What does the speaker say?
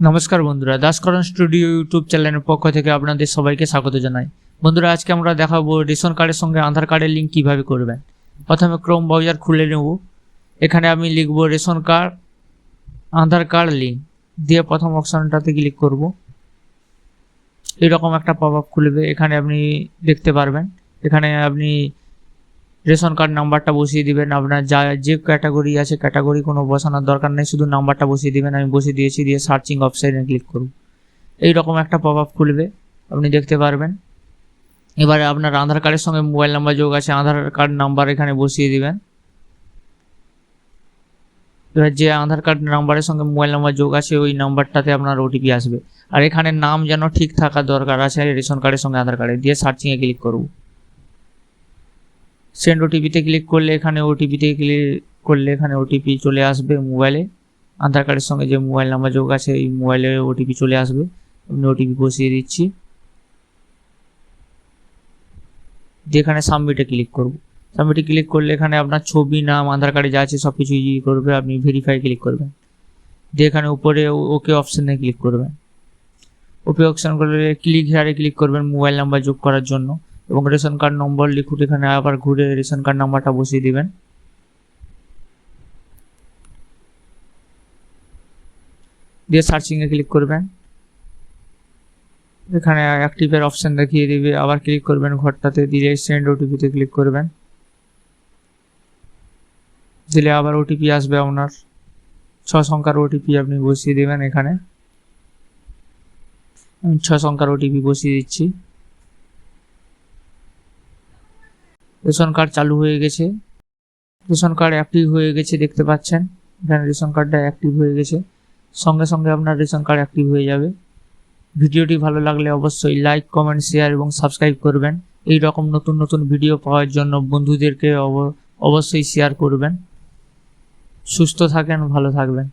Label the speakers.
Speaker 1: নমস্কার বন্ধুরা, দাসকরণ studio YouTube চ্যানেলের পক্ষ থেকে আপনাদের সবাইকে স্বাগত জানাই। বন্ধুরা, আজকে আমরা দেখাবো রেশন কার্ডের সঙ্গে আধার কার্ডের লিঙ্ক কীভাবে করবেন। প্রথমে ক্রোম ব্রাউজার খুলে নেব। এখানে আমি লিখব ration card, Aadhaar card link. দিয়ে প্রথম অপশানটাতে ক্লিক করব। এরকম একটা পপ আপ খুলবে। এখানে আপনি দেখতে পারবেন। এখানে আপনি রেশন কার্ড নাম্বারটা বসিয়ে দিবেন। আপনার যা, যে ক্যাটাগরি আছে, ক্যাটাগরি কোনো বসানোর দরকার নেই। শুধু নাম্বারটা বসিয়ে দিবেন, আমি বসিয়ে দিয়েছি, দিয়ে সার্চিং অপশানে ক্লিক করব এই রকম একটা পপ আপ খুলবে, আপনি দেখতে পারবেন। এবারে আপনার আধার কার্ডের সঙ্গে মোবাইল নাম্বার যোগ আছে, আধার কার্ড নাম্বার এখানে বসিয়ে দিবেন। এবার যে আধার কার্ড নাম্বারের সঙ্গে মোবাইল নাম্বার যোগ আছে, ওই নাম্বারটাতে আপনার ওটিপি আসবে। আর এখানে নাম যেন ঠিক থাকা দরকার আছে, রেশন কার্ডের সঙ্গে আধার কার্ডে দিয়ে সার্চিংয়ে ক্লিক করব সেন্ড ওটিপিতে ক্লিক করলে এখানে ওটিপিতে ক্লিক করলে এখানে ওটিপি চলে আসবে মোবাইলে আধার কার্ডের সঙ্গে যে মোবাইল নাম্বার যোগ আছে, এই মোবাইলে ওটিপি চলে আসবে। আমি ওটিপি বসিয়ে দিচ্ছি। দিয়ে এখানে সাবমিটে ক্লিক করব। সাবমিটে ক্লিক করলে এখানে আপনার ছবি, নাম আধার কার্ডে যা আছে সব কিছু ই করবে, আপনি ভেরিফাই ক্লিক করবেন। দিয়ে এখানে উপরে ওকে অপশানে ক্লিক করবেন। ওকে অপশান করলে ক্লিক হেয়ারে ক্লিক করবেন মোবাইল নাম্বার যোগ করার জন্য। এবং রেশন কার্ড নম্বর লিখুন, এখানে আবার ঘুরে রেশন কার্ড নাম্বারটা বসিয়ে দিবেন। দিয়ে সার্চিংয়ে ক্লিক করবেন। এখানে অ্যাক্টিভের অপশান দেখিয়ে দিবে, আবার ক্লিক করবেন ঘরটাতে দিলে সেন্ড ওটিপিতে ক্লিক করবেন। দিলে আবার ওটিপি আসবে আপনার। ছ সংখ্যার ওটিপি আপনি বসিয়ে দেবেন এখানে। ছ সংখ্যার ওটিপি বসিয়ে দিচ্ছি। রেশন কার্ড চালু হয়ে গেছে। রেশন কার্ড অ্যাক্টিভ হয়ে গেছে, দেখতে পাচ্ছেন। এখানে রেশন কার্ডটা অ্যাক্টিভ হয়ে গেছে। সঙ্গে সঙ্গে আপনার রেশন কার্ড অ্যাক্টিভ হয়ে যাবে। ভিডিওটি ভালো লাগলে অবশ্যই লাইক কমেন্ট শেয়ার এবং সাবস্ক্রাইব করবেন। এই রকম নতুন নতুন ভিডিও পাওয়ার জন্য বন্ধুদেরকে অব- অবশ্যই শেয়ার করবেন। সুস্থ থাকেন, ভালো থাকবেন।